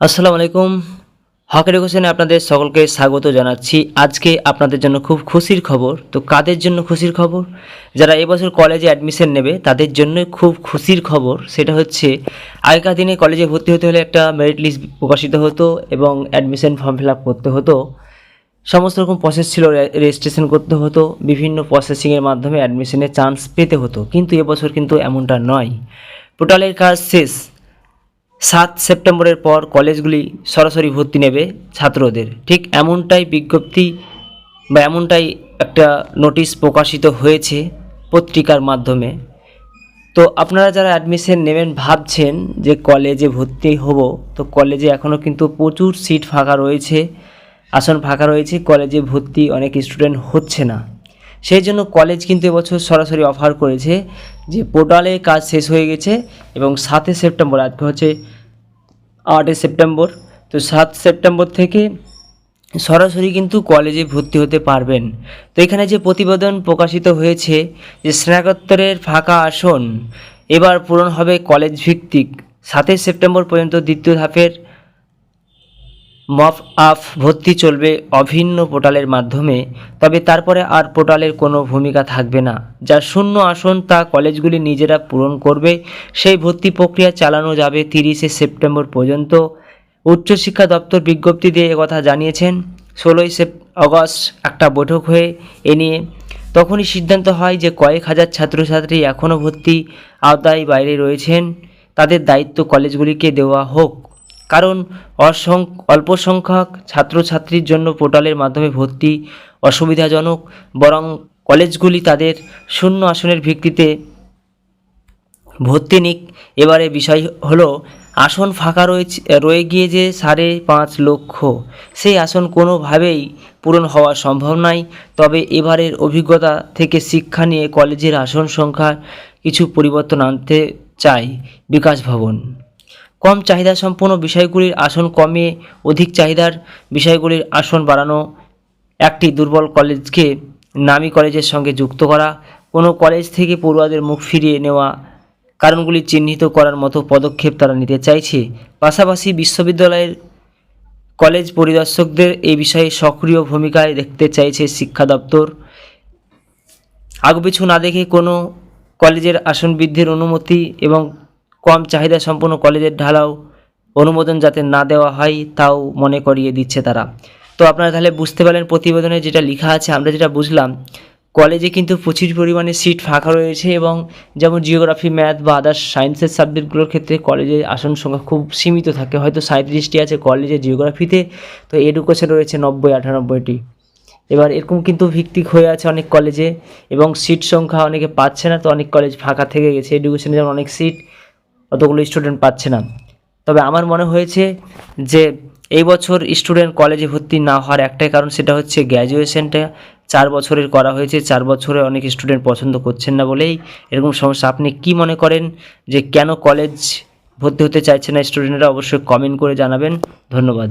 আসসালামু আলাইকুম। হকের কোশ্চেনে আপনাদের সকলকে স্বাগত জানাচ্ছি। আজকে আপনাদের জন্য খুব খুশির খবর। তো কাদের জন্য খুশির খবর? যারা এবছর কলেজে অ্যাডমিশন নেবে, তাদের জন্য খুব খুশির খবর। সেটা হচ্ছে, আগেকার দিনে কলেজে ভর্তি হতে হলে একটা মেরিট লিস্ট প্রকাশিত হতো এবং অ্যাডমিশন ফর্ম ফিল আপ করতে হতো। সমস্ত রকম প্রসেস ছিল রেজিস্ট্রেশন করতে হতো। বিভিন্ন প্রসেসিংয়ের মাধ্যমে অ্যাডমিশনের চান্স পেতে হতো। কিন্তু এবছর কিন্তু এমনটা নয়। পোর্টালের কাজ শেষ। সাত সেপ্টেম্বরের পর কলেজগুলি সরাসরি ভর্তি নেবে ছাত্রদের। ঠিক এমনটাই বিজ্ঞপ্তি বা এমনটাই একটা নোটিশ প্রকাশিত হয়েছে পত্রিকার মাধ্যমে। তো আপনারা যারা অ্যাডমিশন নেবেন ভাবছেন যে কলেজে ভর্তি হব, তো কলেজে এখনও কিন্তু প্রচুর সিট ফাঁকা রয়েছে। আসন ফাঁকা রয়েছে, কলেজে ভর্তি অনেক স্টুডেন্ট হচ্ছে না। সেই জন্য কলেজ কিন্তু এবছর সরাসরি অফার করেছে যে পোর্টালে কাজ শেষ হয়ে গেছে এবং সাতই সেপ্টেম্বর আজকে হচ্ছে আটই সেপ্টেম্বর তো সাত সেপ্টেম্বর থেকে সরাসরি কিন্তু কলেজে ভর্তি হতে পারবেন। তো এখানে যে প্রতিবেদন প্রকাশিত হয়েছে যে স্নাতকোত্তরের ফাঁকা আসন এবার পূরণ হবে কলেজ ভিত্তিক। সাতই সেপ্টেম্বর পর্যন্ত দ্বিতীয় ধাপের মফ, আফ ভর্তি চলবে অভিন্ন পোর্টালের মাধ্যমে, তবে তারপরে আর পোর্টালের কোনো ভূমিকা থাকবে না। যা শূন্য আসন তা কলেজগুলি নিজেরা পূরণ করবে, সেই ভর্তি প্রক্রিয়া চালানো যাবে তিরিশে সেপ্টেম্বর পর্যন্ত। উচ্চশিক্ষা দপ্তর বিজ্ঞপ্তি দিয়ে একথা জানিয়েছেন, ষোলোই সেপ আগস্ট একটা বৈঠক হয়ে এ নিয়ে। তখনই সিদ্ধান্ত হয় যে কয়েক হাজার ছাত্রছাত্রী এখনও ভর্তি আওতায় বাইরে রয়েছেন, তাদের দায়িত্ব কলেজগুলিকে দেওয়া হোক। কারণ অসংখ অল্প সংখ্যক ছাত্রছাত্রীর জন্য পোর্টালের মাধ্যমে ভর্তি অসুবিধাজনক, বরং কলেজগুলি তাদের শূন্য আসনের ভিত্তিতে ভর্তি নিক। এবারে বিষয় হলো, আসন ফাঁকা রয়েছে, রয়ে গিয়ে যে সাড়ে পাঁচ লক্ষ, সেই আসন কোনোভাবেই পূরণ হওয়া সম্ভব নয় তবে এবারের অভিজ্ঞতা থেকে শিক্ষা নিয়ে কলেজের আসন সংখ্যা কিছু পরিবর্তন আনতে চায় বিকাশ ভবন। কম চাহিদা সম্পন্ন বিষয়গুলির আসন কমিয়ে অধিক চাহিদার বিষয়গুলির আসন বাড়ানো একটি দুর্বল কলেজকে নামী কলেজের সঙ্গে যুক্ত করা, কোনো কলেজ থেকে পড়ুয়াদের মুখ ফিরিয়ে নেওয়া, কারণগুলি চিহ্নিত করার মতো পদক্ষেপ তারা নিতে চাইছে। পাশাপাশি বিশ্ববিদ্যালয়ের কলেজ পরিদর্শকদের এই বিষয়ে সক্রিয় ভূমিকায় দেখতে চাইছে শিক্ষা দপ্তর। আগপিছু না দেখে কোনো কলেজের আসন বৃদ্ধির অনুমতি এবং কম চাহিদা সম্পন্ন কলেজের ঢালাও অনুমোদন যাতে না দেওয়া হয় তাও মনে করিয়ে দিচ্ছে তারা। তো আপনারা তাহলে বুঝতে পারলেন প্রতিবেদনে যেটা লেখা আছে, আমরা যেটা বুঝলাম, কলেজে কিন্তু প্রচুর পরিমাণে সিট ফাঁকা রয়েছে এবং যেমন জিওগ্রাফি, ম্যাথ বা আদার্স সায়েন্সের সাবজেক্টগুলোর ক্ষেত্রে কলেজে আসন সংখ্যা খুব সীমিত থাকে। হয়তো সাঁত্রিশটি আছে কলেজে জিওগ্রাফিতে, তো এডুকেশন রয়েছে নব্বই, আটানব্বইটি। এবার এরকম কিন্তু ভিত্তিক হয়ে আছে অনেক কলেজে এবং সিট সংখ্যা অনেকে পাচ্ছে না, তো অনেক কলেজ ফাঁকা থেকে গেছে। এডুকেশনে যেমন অনেক সিট অতগুলো স্টুডেন্ট পাচ্ছে না। তবে আমার মনে হয়েছে যে এই বছর স্টুডেন্ট কলেজে ভর্তি না হওয়ার একটাই কারণ সেটা হচ্ছে গ্র্যাজুয়েশনটা চার বছরের করা হয়েছে, চার বছরে অনেক স্টুডেন্ট পছন্দ করছেন না বলেই এরকম সমস্যা। আপনি কি মনে করেন যে কেন কলেজ ভর্তি হতে চাইছে না স্টুডেন্টরা অবশ্যই কমেন্ট করে জানাবেন। ধন্যবাদ।